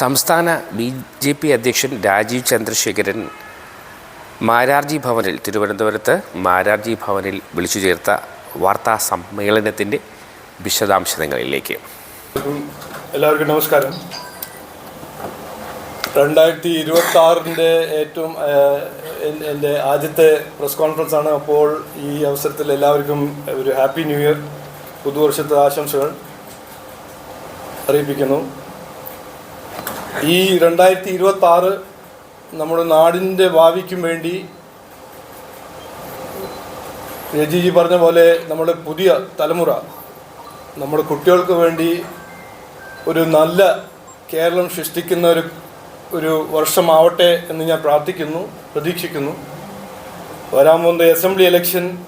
സംസ്ഥാന B J P അധ്യക്ഷൻ രാജീവ് ചന്ദ്രശേഖരൻ മാരാർജി ഭവനിൽ തിരുവനന്തപുരത്ത് മാരാർജി ഭവനിൽ വിളിച്ചു ചേർത്ത വാർത്താ സമ്മേളനത്തിന്റെ വിശദാംശങ്ങളിലേക്ക്. എല്ലാവർക്കും നമസ്കാരം. രണ്ടായിരത്തി ഇരുപത്തി ആറിന്റെ ഏറ്റവും എന്റെ ആദ്യത്തെ പ്രസ് കോൺഫറൻസ് ആണ് അപ്പോൾ ഈ അവസരത്തിൽ എല്ലാവർക്കും ഒരു ഹാപ്പി ന്യൂ ഇയർ പുതുവർഷത്തെ ആശംസകൾ അറിയിപ്പിക്കുന്നു. ഈ രണ്ടായിരത്തി ഇരുപത്തി ആറ് നമ്മുടെ നാടിന്റെ ഭാവിക്കും വേണ്ടി രജിജി പറഞ്ഞ പോലെ നമ്മുടെ പുതിയ തലമുറ നമ്മുടെ കുട്ടികൾക്ക് വേണ്ടി ഒരു നല്ല കേരളം സൃഷ്ടിക്കുന്ന ഒരു ഒരു വർഷമാവട്ടെ എന്ന് ഞാൻ പ്രാർത്ഥിക്കുന്നു പ്രതീക്ഷിക്കുന്നു. വരാൻ പോകുന്ന അസംബ്ലി ഇലക്ഷൻ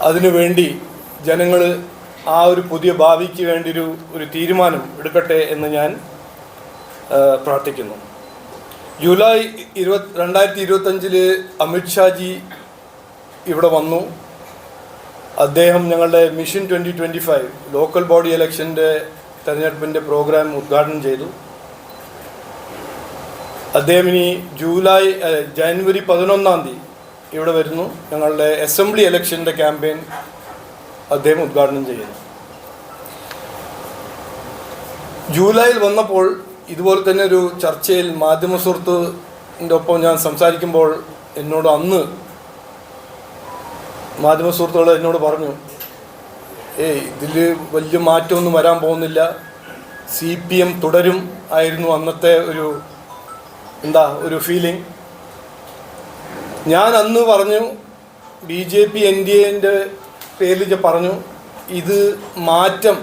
അതിനുവേണ്ടി ജനങ്ങൾ ആ ഒരു പുതിയ ഭാവിക്ക് വേണ്ടി ഒരു ഒരു തീരുമാനം എടുക്കട്ടെ എന്ന് ഞാൻ പ്രാർത്ഥിക്കുന്നു. ജൂലൈ ഇരുപത് രണ്ടായിരത്തി ഇരുപത്തഞ്ചിൽ അമിത്ഷാജി ഇവിടെ വന്നു. അദ്ദേഹം ഞങ്ങളുടെ mission twenty twenty five local body ഇലക്ഷന്റെ തെരഞ്ഞെടുപ്പിന്റെ പ്രോഗ്രാം ഉദ്ഘാടനം ചെയ്തു. അദ്ദേഹം ഇനി ജൂലൈ ജനുവരി പതിനൊന്നാം തീയതി ഇവിടെ വരുന്നു. ഞങ്ങളുടെ അസംബ്ലി ഇലക്ഷന്റെ ക്യാമ്പയിൻ അദ്ദേഹം ഉദ്ഘാടനം ചെയ്യുന്നു. ജൂലൈയിൽ വന്നപ്പോൾ ഇതുപോലെ തന്നെ ഒരു ചർച്ചയിൽ മാധ്യമ സുഹൃത്തിന്റെ ഒപ്പം ഞാൻ സംസാരിക്കുമ്പോൾ എന്നോട് അന്ന് മാധ്യമ സുഹൃത്തുക്കൾ എന്നോട് പറഞ്ഞു ഏയ് ഇതിൽ വലിയ മാറ്റമൊന്നും വരാൻ പോകുന്നില്ല. സി പി എം തുടരും ആയിരുന്നു അന്നത്തെ ഒരു എന്താ ഒരു ഫീലിംഗ് ഞാൻ അന്ന് പറഞ്ഞു B J P N D എന്റെ പേരിൽ പറഞ്ഞു ഇത് മാറ്റം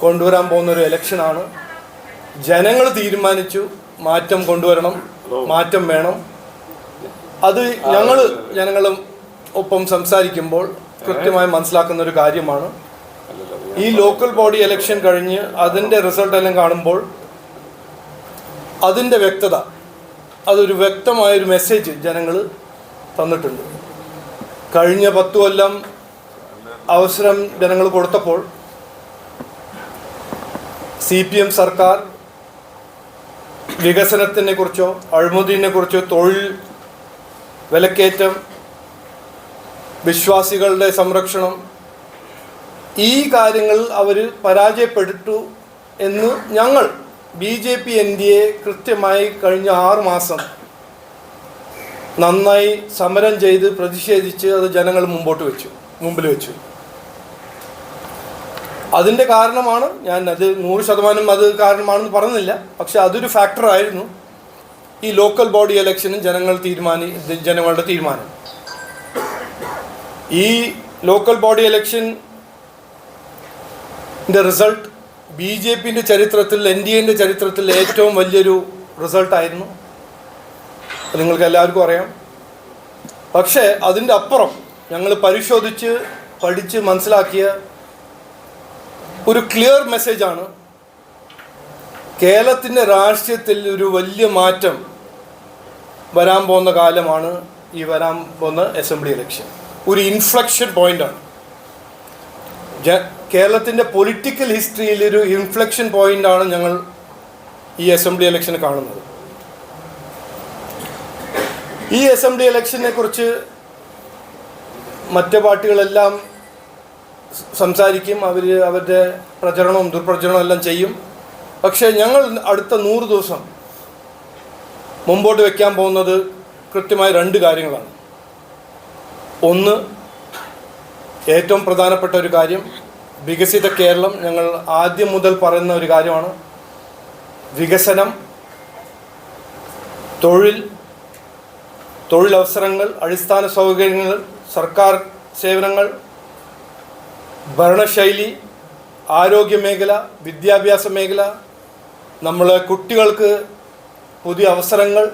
കൊണ്ടുവരാൻ പോകുന്ന ഒരു ഇലക്ഷനാണ് ജനങ്ങൾ തീരുമാനിച്ചു മാറ്റം കൊണ്ടുവരണം മാറ്റം വേണം. അത് ഞങ്ങൾ ജനങ്ങളും ഒപ്പം സംസാരിക്കുമ്പോൾ കൃത്യമായി മനസ്സിലാക്കുന്ന ഒരു കാര്യമാണ്. ഈ ലോക്കൽ ബോഡി ഇലക്ഷൻ കഴിഞ്ഞ് അതിന്റെ റിസൾട്ട് എല്ലാം കാണുമ്പോൾ അതിന്റെ വ്യക്തത അതൊരു വ്യക്തമായൊരു മെസ്സേജ് ജനങ്ങൾ തന്നിട്ടുണ്ട്. കഴിഞ്ഞ പത്തു കൊല്ലം അവസരം ജനങ്ങൾ കൊടുത്തപ്പോൾ സി പി എം സർക്കാർ വികസനത്തിനെ കുറിച്ചോ അഴിമതിനെ കുറിച്ചോ തൊഴിൽ വിലക്കയറ്റം വിശ്വാസികളുടെ സംരക്ഷണം ഈ കാര്യങ്ങൾ അവർ പരാജയപ്പെട്ടു എന്ന് ഞങ്ങൾ B J P N D A കൃത്യമായി കഴിഞ്ഞ ആറ് മാസം നന്നായി സമരം ചെയ്ത് പ്രതിഷേധിച്ച് അത് ജനങ്ങൾ മുമ്പോട്ട് വെച്ചു മുമ്പിൽ വെച്ചു. അതിന്റെ കാരണമാണ് ഞാൻ അത് നൂറ് ശതമാനം അത് കാരണമാണെന്ന് പറഞ്ഞില്ല. പക്ഷെ അതൊരു ഫാക്ടറായിരുന്നു ഈ ലോക്കൽ ബോഡി ഇലക്ഷനും ജനങ്ങൾ തീരുമാനി ജനങ്ങളുടെ തീരുമാനം. ഈ local body election result B J പിന്റെ ചരിത്രത്തിൽ എൻ ഡി എന്റെ ചരിത്രത്തിൽ ഏറ്റവും വലിയൊരു റിസൾട്ടായിരുന്നു നിങ്ങൾക്ക് എല്ലാവർക്കും അറിയാം. പക്ഷേ അതിന്റെ അപ്പുറം ഞങ്ങൾ പരിശോധിച്ച് പഠിച്ച് മനസ്സിലാക്കിയ ഒരു ക്ലിയർ മെസ്സേജാണ് കേരളത്തിന്റെ രാഷ്ട്രീയത്തിൽ ഒരു വലിയ മാറ്റം വരാൻ പോകുന്ന കാലമാണ് ഈ വരാൻ പോകുന്ന അസംബ്ലി ഇലക്ഷൻ ഒരു ഇൻഫ്ലക്ഷൻ പോയിന്റാണ് കേരളത്തിന്റെ പൊളിറ്റിക്കൽ ഹിസ്റ്ററിയിൽ ഒരു ഇൻഫ്ലക്ഷൻ പോയിന്റാണ് ഞങ്ങൾ ഈ അസംബ്ലി ഇലക്ഷന് കാണുന്നത്. ഈ അസംബ്ലി ഇലക്ഷനെ കുറിച്ച് മറ്റ് പാർട്ടികളെല്ലാം സംസാരിക്കും അവർ അവരുടെ പ്രചരണവും ദുർപ്രചരണവും എല്ലാം ചെയ്യും. പക്ഷേ ഞങ്ങൾ അടുത്ത നൂറ് ദിവസം മുമ്പോട്ട് വയ്ക്കാൻ പോകുന്നത് കൃത്യമായ രണ്ട് കാര്യങ്ങളാണ്. ഒന്ന് ഏറ്റവും പ്രധാനപ്പെട്ട ഒരു കാര്യം വികസിത കേരളം ഞങ്ങൾ ആദ്യം മുതൽ പറയുന്ന ഒരു കാര്യമാണ്. വികസനം തൊഴിൽ തൊഴിലവസരങ്ങൾ അടിസ്ഥാന സൗകര്യങ്ങൾ സർക്കാർ സേവനങ്ങൾ ഭരണശൈലി ആരോഗ്യ മേഖല വിദ്യാഭ്യാസ മേഖല നമ്മൾ കുട്ടികൾക്ക് പുതിയ അവസരങ്ങൾ.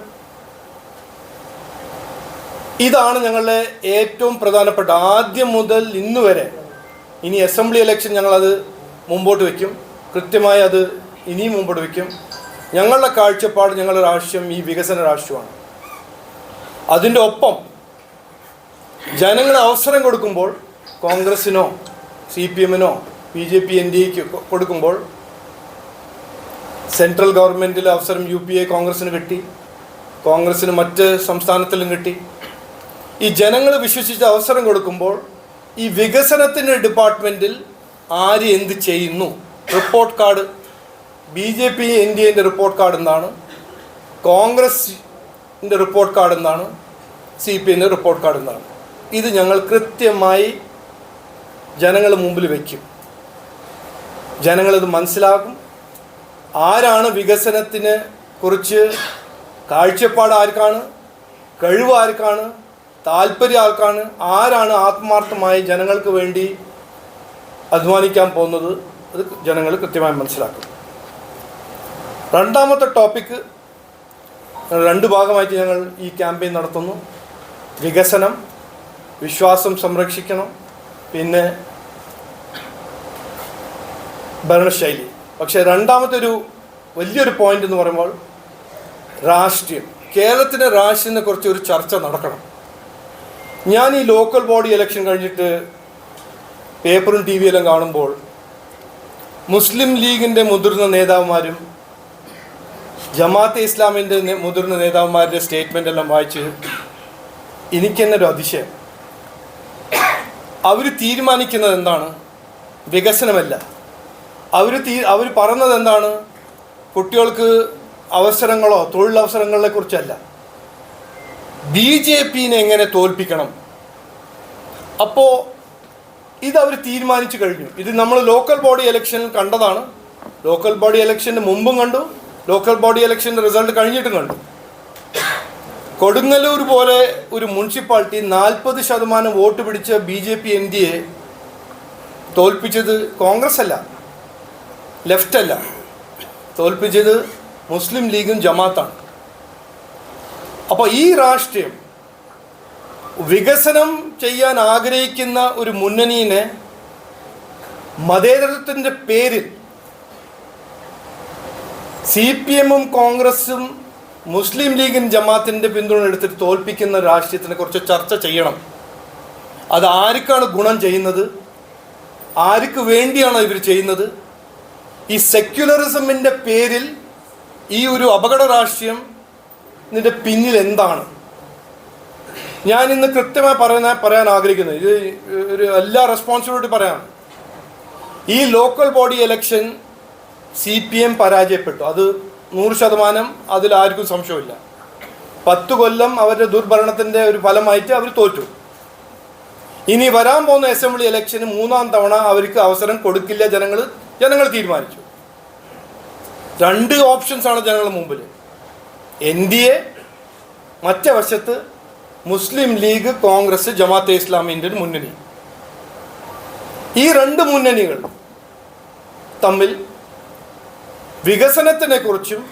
ഇതാണ് ഞങ്ങളുടെ ഏറ്റവും പ്രധാനപ്പെട്ട ആദ്യം മുതൽ ഇന്ന് വരെ. ഇനി അസംബ്ലി ഇലക്ഷൻ ഞങ്ങളത് മുമ്പോട്ട് വയ്ക്കും കൃത്യമായി അത് ഇനിയും മുമ്പോട്ട് വയ്ക്കും ഞങ്ങളുടെ കാഴ്ചപ്പാട് ഞങ്ങളുടെ രാഷ്ട്രം ഈ വികസന രാഷ്ട്രമാണ് അതിന്റെ ഒപ്പം ജനങ്ങളെ അവസരം കൊടുക്കുമ്പോൾ കോൺഗ്രസിനോ C P എമ്മിനോ B J P N D എക്ക് കൊടുക്കുമ്പോൾ സെൻട്രൽ ഗവൺമെന്റിൽ അവസരം യു പി എ കോൺഗ്രസ്സിന് കിട്ടി. കോൺഗ്രസ്സിന് മറ്റ് സംസ്ഥാനത്തിലും കിട്ടി. ഈ ജനങ്ങൾ വിശ്വസിച്ച് അവസരം കൊടുക്കുമ്പോൾ ഈ വികസനത്തിന്റെ ഡിപ്പാർട്ട്മെന്റിൽ ആര് എന്ത് ചെയ്യുന്നു? Report card B J P N D എന്റെ റിപ്പോർട്ട് കാർഡ് എന്താണ്? കോൺഗ്രസിന്റെ റിപ്പോർട്ട് കാർഡ് എന്താണ്? സി പി എന്റെ റിപ്പോർട്ട് കാർഡ് എന്താണ്? ഇത് ഞങ്ങൾ കൃത്യമായി ജനങ്ങൾ മുമ്പിൽ വയ്ക്കും ജനങ്ങളിത് മനസ്സിലാക്കും. ആരാണ് വികസനത്തിന് കുറിച്ച് കാഴ്ചപ്പാട് ആർക്കാണ് കഴിവ് ആർക്കാണ് താല്പര്യം ആർക്കാണ് ആരാണ് ആത്മാർത്ഥമായി ജനങ്ങൾക്ക് വേണ്ടി അധ്വാനിക്കാൻ പോകുന്നത് അത് ജനങ്ങൾ കൃത്യമായി മനസ്സിലാക്കും. രണ്ടാമത്തെ ടോപ്പിക്ക് രണ്ട് ഭാഗമായിട്ട് ഞങ്ങൾ ഈ ക്യാമ്പയിൻ നടത്തുന്നു. വികസനം വിശ്വാസം സംരക്ഷിക്കണം. പിന്നെ ഭരണശൈലി. പക്ഷെ രണ്ടാമത്തെ ഒരു വലിയൊരു പോയിന്റ് എന്ന് പറയുമ്പോൾ രാഷ്ട്രീയം. കേരളത്തിന്റെ രാഷ്ട്രീയത്തിനെ കുറിച്ച് ഒരു ചർച്ച നടക്കണം. ഞാൻ ഈ ലോക്കൽ ബോഡി ഇലക്ഷൻ കഴിഞ്ഞിട്ട് പേപ്പറും ടി വിയെല്ലാം കാണുമ്പോൾ മുസ്ലിം ലീഗിന്റെ മുതിർന്ന നേതാവുമാരും ജമാഅത്തെ ഇസ്ലാമിന്റെ മുതിർന്ന നേതാവുമാരുടെ സ്റ്റേറ്റ്മെന്റ് എല്ലാം വായിച്ച് എനിക്കെന്നൊരു അതിശയം. അവർ തീരുമാനിക്കുന്നത് എന്താണ്? വികസനമല്ല. അവർ തീ അവർ പറയുന്നത് എന്താണ്? കുട്ടികൾക്ക് അവസരങ്ങളോ തൊഴിലവസരങ്ങളെ കുറിച്ചല്ല. ബി ജെ പിനെ എങ്ങനെ തോൽപ്പിക്കണം? അപ്പോൾ ഇത് അവർ തീരുമാനിച്ചു കഴിഞ്ഞു. ഇത് നമ്മൾ ലോക്കൽ ബോഡി ഇലക്ഷനിൽ കണ്ടതാണ്. ലോക്കൽ ബോഡി ഇലക്ഷന് മുമ്പും കണ്ടു. ലോക്കൽ ബോഡി ഇലക്ഷന്റെ റിസൾട്ട് കഴിഞ്ഞിട്ടും കണ്ടു. കൊടുങ്ങല്ലൂർ പോലെ ഒരു മുനിസിപ്പാലിറ്റി നാൽപ്പത് ശതമാനം വോട്ട് പിടിച്ച ബി ജെ പി എ തോൽപ്പിച്ചത് കോൺഗ്രസ് അല്ല ലെഫ്റ്റ് അല്ല. തോൽപ്പിച്ചത് മുസ്ലിം ലീഗും ജമാത്താണ്. അപ്പോൾ ഈ രാഷ്ട്രീയം വികസനം ചെയ്യാൻ ആഗ്രഹിക്കുന്ന ഒരു മുന്നണിയെ മതേതരത്വത്തിന്റെ പേരിൽ സി പി എമ്മും കോൺഗ്രസും മുസ്ലിം ലീഗിൻ ജമാത്തിന്റെ പിന്തുണ എടുത്തിട്ട് തോൽപ്പിക്കുന്ന രാഷ്ട്രീയത്തിനെ കുറിച്ച് ചർച്ച ചെയ്യണം. അത് ആർക്കാണ് ഗുണം ചെയ്യുന്നത്? ആർക്ക് വേണ്ടിയാണ് ഇവർ ചെയ്യുന്നത്? ഈ സെക്യുലറിസമിന്റെ പേരിൽ ഈ ഒരു അപകട രാഷ്ട്രീയം ഇതിന്റെ പിന്നിൽ എന്താണ്? ഞാൻ ഇന്ന് കൃത്യമായി പറയുന്ന പറയാൻ ആഗ്രഹിക്കുന്നത് ഇത് ഒരു എല്ലാ റെസ്പോൺസിബിലിറ്റി പറയാം. ഈ local body election C P M പരാജയപ്പെട്ടു. അത് നൂറ് ശതമാനം അതിൽ ആർക്കും സംശയമില്ല. പത്ത് കൊല്ലം അവരുടെ ദുർഭരണത്തിന്റെ ഒരു ഫലമായിട്ട് അവർ തോറ്റു. ഇനി വരാൻ പോകുന്ന അസംബ്ലി ഇലക്ഷന് മൂന്നാം തവണ അവർക്ക് അവസരം കൊടുക്കില്ല ജനങ്ങൾ ജനങ്ങൾ തീരുമാനിച്ചു. രണ്ട് ഓപ്ഷൻസ് ആണ് ജനങ്ങളുടെ മുമ്പിൽ എൻ ഡി എ മറ്റേ വശത്ത് മുസ്ലിം ലീഗ് കോൺഗ്രസ് ജമാഅത്തെ ഇസ്ലാമിന്റെ മുന്നണി. ഈ രണ്ട് മുന്നണികൾ തമ്മിൽ വികസനത്തിനെ കുറിച്ചും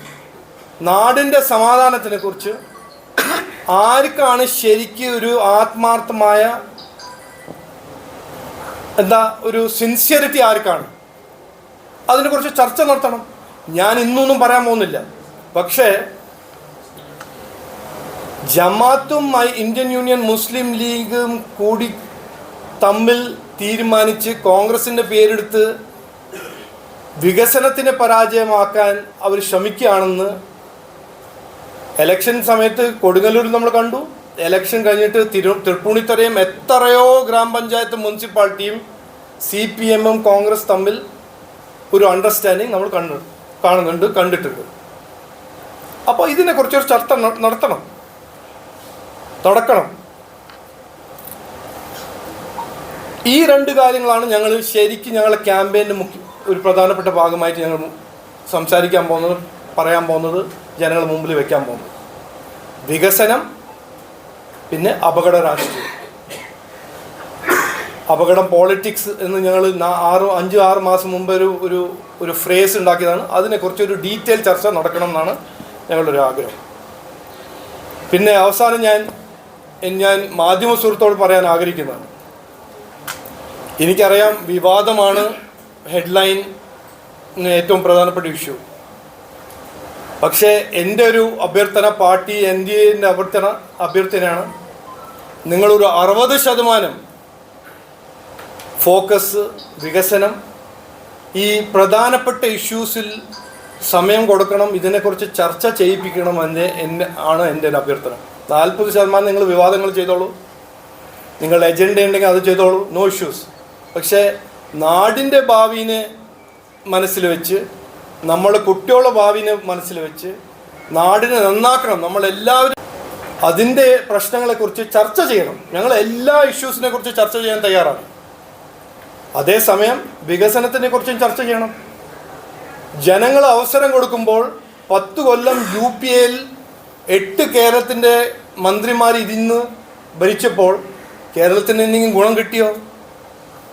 നാടിന്റെ സമാധാനത്തിനെ കുറിച്ചും ആർക്കാണ് ശരിക്കും ഒരു ആത്മാർത്ഥമായ എന്താ ഒരു സിൻസിയറിറ്റി ആർക്കാണ്? അതിനെ അതിനെക്കുറിച്ച് ചർച്ച നടത്തണം. ഞാൻ ഇന്നൊന്നും പറയാൻ പോകുന്നില്ല. പക്ഷേ ജമാത്തും ഇന്ത്യൻ യൂണിയൻ മുസ്ലിം ലീഗും കൂടി തമ്മിൽ തീരുമാനിച്ച് കോൺഗ്രസിന്റെ പേരെടുത്ത് വികസനത്തിനെ പരാജയമാക്കാൻ അവർ ശ്രമിക്കുകയാണെന്ന് എലക്ഷൻ സമയത്ത് കൊടുങ്ങല്ലൂരിൽ നമ്മൾ കണ്ടു. എലക്ഷൻ കഴിഞ്ഞിട്ട് തിരു തൃപ്പൂണിത്തറയും എത്രയോ ഗ്രാമപഞ്ചായത്ത് മുനിസിപ്പാലിറ്റിയും സി പി എമ്മും കോൺഗ്രസ് തമ്മിൽ ഒരു അണ്ടർസ്റ്റാൻഡിങ് നമ്മൾ കണ്ടു കാണുന്നുണ്ട് കണ്ടിട്ടുണ്ട്. അപ്പോൾ ഇതിനെ ഇതിനെക്കുറിച്ചൊരു ചർച്ച നടത്തണം. നടക്കണം ഈ രണ്ട് കാര്യങ്ങളാണ് ഞങ്ങൾ ശരിക്കും ഞങ്ങളുടെ ക്യാമ്പയിന്റെ മുഖ്യ ഒരു പ്രധാനപ്പെട്ട ഭാഗമായിട്ട് ഞങ്ങൾ സംസാരിക്കാൻ പോകുന്നത് പറയാൻ പോകുന്നത് ജനങ്ങൾ മുമ്പിൽ വെക്കാൻ പോകുന്നത്. വികസനം പിന്നെ അപകട രാഷ്ട്രീയം. അപകടം പോളിറ്റിക്സ് എന്ന് ഞങ്ങൾ ആറ് അഞ്ച് ആറ് മാസം മുമ്പ് ഒരു ഒരു ഒരു ഫ്രേസ് ഉണ്ടാക്കിയതാണ്. അതിനെക്കുറിച്ച് ഒരു ഡീറ്റെയിൽ ചർച്ച നടക്കണം എന്നാണ് ഞങ്ങളുടെ ഒരു ആഗ്രഹം. പിന്നെ അവസാനം ഞാൻ ഞാൻ മാധ്യമ സുഹൃത്തോട് പറയാൻ ആഗ്രഹിക്കുന്നതാണ്. എനിക്കറിയാം വിവാദമാണ് ഹെഡ്ലൈൻ ഏറ്റവും പ്രധാനപ്പെട്ട ഇഷ്യൂ പക്ഷേ എന്റെ ഒരു അഭ്യർത്ഥന പാർട്ടി എൻ ഡി എന്റെ അഭ്യർത്ഥന അഭ്യർത്ഥനയാണ്. നിങ്ങളൊരു അറുപത് ശതമാനം ഫോക്കസ് വികസനം ഈ പ്രധാനപ്പെട്ട ഇഷ്യൂസിൽ സമയം കൊടുക്കണം ഇതിനെക്കുറിച്ച് ചർച്ച ചെയ്യിപ്പിക്കണം എന്റെ എന്റെ ആണ് എന്റെ ഒരു അഭ്യർത്ഥന. നാൽപ്പത് ശതമാനം നിങ്ങൾ വിവാദങ്ങൾ ചെയ്തോളൂ. നിങ്ങൾ എജൻഡ ഉണ്ടെങ്കിൽ അത് ചെയ്തോളൂ. നോ ഇഷ്യൂസ് പക്ഷേ നാടിന്റെ ഭാവിനെ മനസ്സിൽ വെച്ച് നമ്മൾ കുട്ടികളുടെ ഭാവിനെ മനസ്സിൽ വെച്ച് നാടിനെ നന്നാക്കണം. നമ്മളെല്ലാവരും അതിന്റെ പ്രശ്നങ്ങളെക്കുറിച്ച് ചർച്ച ചെയ്യണം. ഞങ്ങൾ എല്ലാ ഇഷ്യൂസിനെ കുറിച്ച് ചർച്ച ചെയ്യാൻ തയ്യാറാണ്. അതേസമയം വികസനത്തിനെ കുറിച്ചും ചർച്ച ചെയ്യണം. ജനങ്ങൾ അവസരം കൊടുക്കുമ്പോൾ പത്ത് കൊല്ലം യു പി എയിൽ എട്ട് കേരളത്തിന്റെ മന്ത്രിമാർ ഇരുന്ന് ഭരിച്ചപ്പോൾ കേരളത്തിന് എന്തെങ്കിലും ഗുണം കിട്ടിയോ?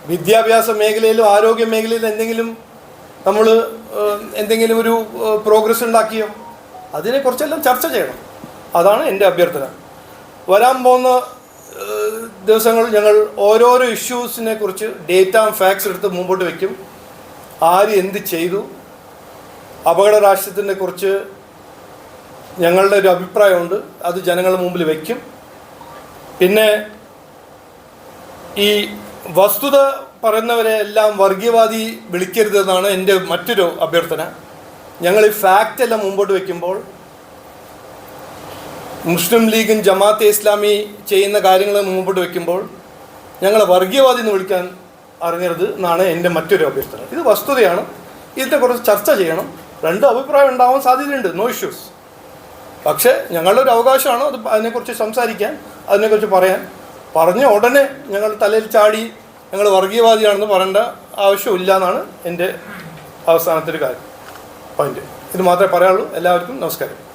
വിദ്യാഭ്യാസ മേഖലയിലും ആരോഗ്യ മേഖലയിലും എന്തെങ്കിലും നമ്മൾ എന്തെങ്കിലും ഒരു പ്രോഗ്രസ് ഉണ്ടാക്കിയോ? അതിനെക്കുറിച്ചെല്ലാം ചർച്ച ചെയ്യണം. അതാണ് എന്റെ അഭ്യർത്ഥന. വരാൻ പോകുന്ന ദിവസങ്ങൾ ഞങ്ങൾ ഓരോരോ ഇഷ്യൂസിനെ കുറിച്ച് ഡേറ്റ ആൻഡ് ഫാക്ട്സ് എടുത്ത് മുമ്പോട്ട് വയ്ക്കും ആര് എന്ത് ചെയ്തു? അപകട രാഷ്ട്രീയത്തിനെ കുറിച്ച് ഞങ്ങളുടെ ഒരു അഭിപ്രായമുണ്ട്. അത് ജനങ്ങളുടെ മുമ്പിൽ വയ്ക്കും പിന്നെ ഈ വസ്തുത പറയുന്നവരെ എല്ലാം വർഗീയവാദി വിളിക്കരുതെന്നാണ് എന്റെ മറ്റൊരു അഭ്യർത്ഥന. ഞങ്ങൾ ഈ ഫാക്റ്റ് എല്ലാം മുമ്പോട്ട് വയ്ക്കുമ്പോൾ മുസ്ലിം ലീഗും ജമാഅത്തെ ഇസ്ലാമി ചെയ്യുന്ന കാര്യങ്ങൾ മുമ്പോട്ട് വയ്ക്കുമ്പോൾ ഞങ്ങളെ വർഗീയവാദി എന്ന് വിളിക്കാൻ അറിഞ്ഞരുത് എന്നാണ് എന്റെ മറ്റൊരു അഭ്യർത്ഥന. ഇത് വസ്തുതയാണ്. ഇതിനെക്കുറിച്ച് ചർച്ച ചെയ്യണം. രണ്ട് അഭിപ്രായം ഉണ്ടാവാൻ സാധ്യതയുണ്ട്. നോ ഇഷ്യൂസ് പക്ഷേ ഞങ്ങളുടെ ഒരു അവകാശമാണ് അത് അതിനെക്കുറിച്ച് സംസാരിക്കാൻ അതിനെക്കുറിച്ച് പറയാൻ. പറഞ്ഞ ഉടനെ ഞങ്ങൾ തലയിൽ ചാടി ഞങ്ങൾ വർഗീയവാദിയാണെന്ന് പറയേണ്ട ആവശ്യമില്ല എന്നാണ് എന്റെ അവസാനത്തെ ഒരു കാര്യം. പോയിന്റ് ഇത് മാത്രമേ പറയാനുള്ളൂ. എല്ലാവർക്കും നമസ്കാരം.